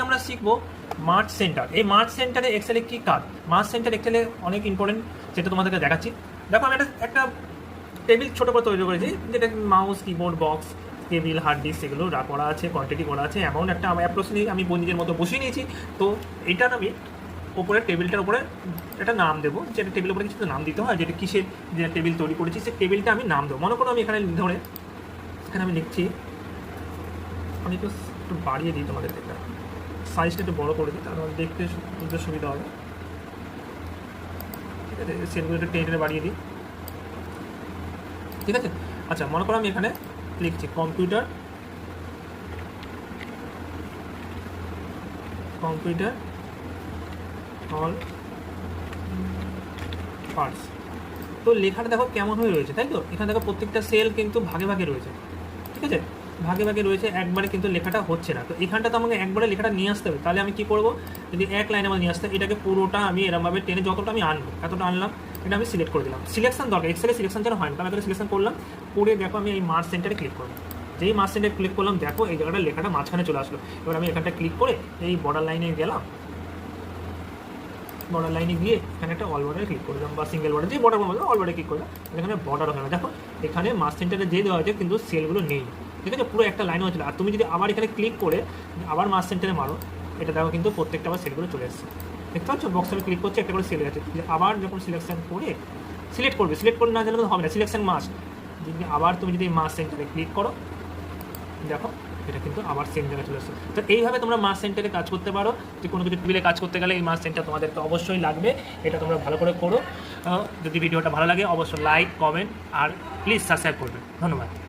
আমরা শিখব? March centre. এই মার্চ সেন্টারে এক্সেলে কি কাজ? মার্চ সেন্টার এক্সেলে অনেক ইম্পর্টেন্ট যেটা তোমাদেরকে দেখাচ্ছি। দেখো, আমি একটা একটা টেবিল ছোটো করে তৈরি করেছি, যেটা mouse keyboard box table hard disk সেগুলো রা- করা আছে কোয়ান্টিটি করা আছে অ্যামাউন্ট একটা অ্যাপ্রক্সিমেটলি আমি বন্ধুদের মতো বসিয়ে নিয়েছি। তো এটার আমি ওপরে টেবিলটার উপরে একটা নাম দেবো যেটা টেবিলের উপরে কিছু নাম দিতে হয়, যেটা কিসের যে টেবিল তৈরি করেছি, সেই টেবিলটা আমি নাম দেবো। মনে করো আমি এখানে ধরে, এখানে আমি লিখছি, আমি একটু বাড়িয়ে দিই তোমাদের এটা। সাইজটা একটু বড় করে দিই, তাহলে দেখতে বুঝতে সুবিধা হবে। ঠিক আছে সেলগুলো একটু টেনে বাড়িয়ে দিই। ঠিক আছে? আচ্ছা মনে করো আমি এখানে লিখছি কম্পিউটার কম্পিউটার অল পার্টস তো লেখাটা দেখো কেমন হয়ে রয়েছে, তাই তো? এখানে দেখো প্রত্যেকটা সেল কিন্তু ভাগে ভাগে রয়েছে। ঠিক আছে? ভাগে ভাগে রয়েছে, একবারে কিন্তু লেখাটা হচ্ছে না। তো এখানটা তো আমাকে একবারে লেখাটা নিয়ে আসতে হবে। তাহলে আমি কী করব? যদি এক লাইনে আমার নিয়ে আসতে, এটাকে পুরোটা আমি এরমভাবে টেনে যতটা আমি আনব, এতটা আনলাম, এটা আমি সিলেক্ট করে দিলাম। সিলেকশন দরকার এক্সেলে সিলেকশন যেন হয় না তো আমি এখানে সিলেকশন করলাম, করে দেখো আমি এই মার্চ সেন্টারে ক্লিক করব যেই মার্চ সেন্টারে ক্লিক করলাম, দেখো এই জায়গাটা লেখাটা মাঝখানে চলে আসলো। এবার আমি এখানটা ক্লিক করে এই বর্ডার লাইনে গেলাম। বর্ডার লাইনে গিয়ে এখানে একটা অল বর্ডারে ক্লিক করলাম বা সিঙ্গেল বর্ডার যে বর্ডার অল বর্ডারে ক্লিক করলাম এখানে বর্ডার হবে না। দেখো, এখানে মাস সেন্টারে যে দেওয়া হয়েছে, কিন্তু সেলগুলো নেই। ঠিক আছে পুরো একটা লাইন হয়েছিল, আর তুমি যদি আবার এখানে ক্লিক করে আবার মাস সেন্টারে মারো, এটা দেখো কিন্তু প্রত্যেকটা আবার সেলগুলো চলে এসেছে। দেখতে পাচ্ছ? বক্সে ক্লিক করছে, একটা করে সেল আছে। আবার যখন সিলেকশন করে সিলেক্ট করবে সিলেক্ট করে না জানলে হবে না সিলেকশন মাস যদি আবার তুমি যদি মাস সেন্টারে ক্লিক করো, দেখো, এটা কিন্তু আবার সেম জায়গায় চলে আসছে তো এইভাবে তোমরা মাস সেন্টারে কাজ করতে পারো। যে কোনো কিছু টেবিলে কাজ করতে গেলে এই মাস সেন্টার তোমাদেরকে অবশ্যই লাগবে। এটা তোমরা ভালো করে করো। যদি ভিডিওটা ভালো লাগে, অবশ্যই লাইক কমেন্ট আর প্লিজ সাবস্ক্রাইব করবে। ধন্যবাদ।